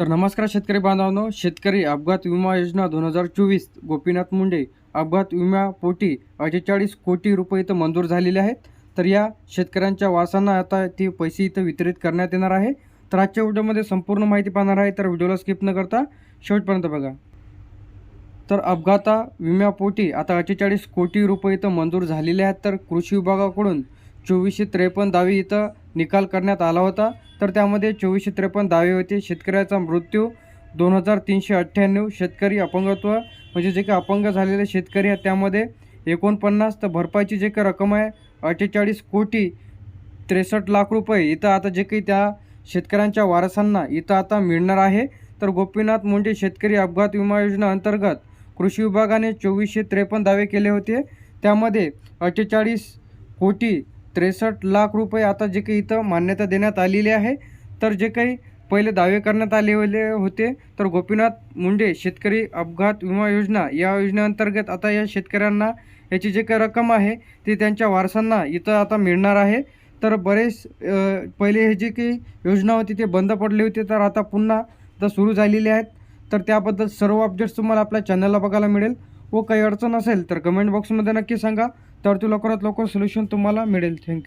तर नमस्कार शेतकरी बांधवांनो शेतकरी अपघात विमा योजना दोन हजार चोवीस गोपीनाथ मुंडे अपघात विम्यापोटी अठ्ठेचाळीस कोटी रुपये इथं मंजूर झालेले आहेत. तर या शेतकऱ्यांच्या वारसांना आता ते पैसे इथं वितरित करण्यात येणार आहे. तर आजच्या व्हिडिओमध्ये संपूर्ण माहिती पाहणार आहे तर व्हिडिओला स्किप न करता शेवटपर्यंत बघा. तर अपघाता विम्यापोटी आता अठ्ठेचाळीस कोटी रुपये इथं मंजूर झालेले आहेत. तर कृषी विभागाकडून चोवीसशे त्रेपन्न दावे इथं निकाल करण्यात आला होता. तर त्यामध्ये चोवीसशे त्रेपन्न दावे होते. शेतकऱ्याचा मृत्यू दोन हजार तीनशे अठ्ठ्याण्णव शेतकरी अपंगत्व म्हणजे जे काही अपंग झालेले शेतकरी आहेत त्यामध्ये एकोणपन्नास तर भरपाईची जे काही रक्कम आहे अठ्ठेचाळीस कोटी त्रेसष्ट लाख रुपये इथं आता जे काही त्या शेतकऱ्यांच्या वारसांना इथं आता मिळणार आहे. तर गोपीनाथ मुंडे शेतकरी अपघात विमा योजना अंतर्गत कृषी विभागाने चोवीसशे त्रेपन्न दावे केले होते. त्यामध्ये अठ्ठेचाळीस कोटी त्रेसष्ट लाख रुपये आता जे काही इथं मान्यता देण्यात आलेली आहे. तर जे काही पहिले दावे करण्यात आलेले होते तर गोपीनाथ मुंडे शेतकरी अपघात विमा योजना या योजनेअंतर्गत आता या शेतकऱ्यांना याची जे काही रक्कम आहे ती त्यांच्या वारसांना इथं आता मिळणार आहे. तर बरेच पहिले हे जे काही योजना होती ते बंद पडली होती तर आता पुन्हा आता सुरू झालेली आहेत. तर त्याबद्दल सर्व अपडेट्स तुम्हाला आपल्या चॅनलला बघायला मिळेल. व काही अडचण असेल तर कमेंट बॉक्समध्ये नक्की सांगा. तर ते लवकरात लवकर सोल्युशन तुम्हाला मिळेल. थँक्यू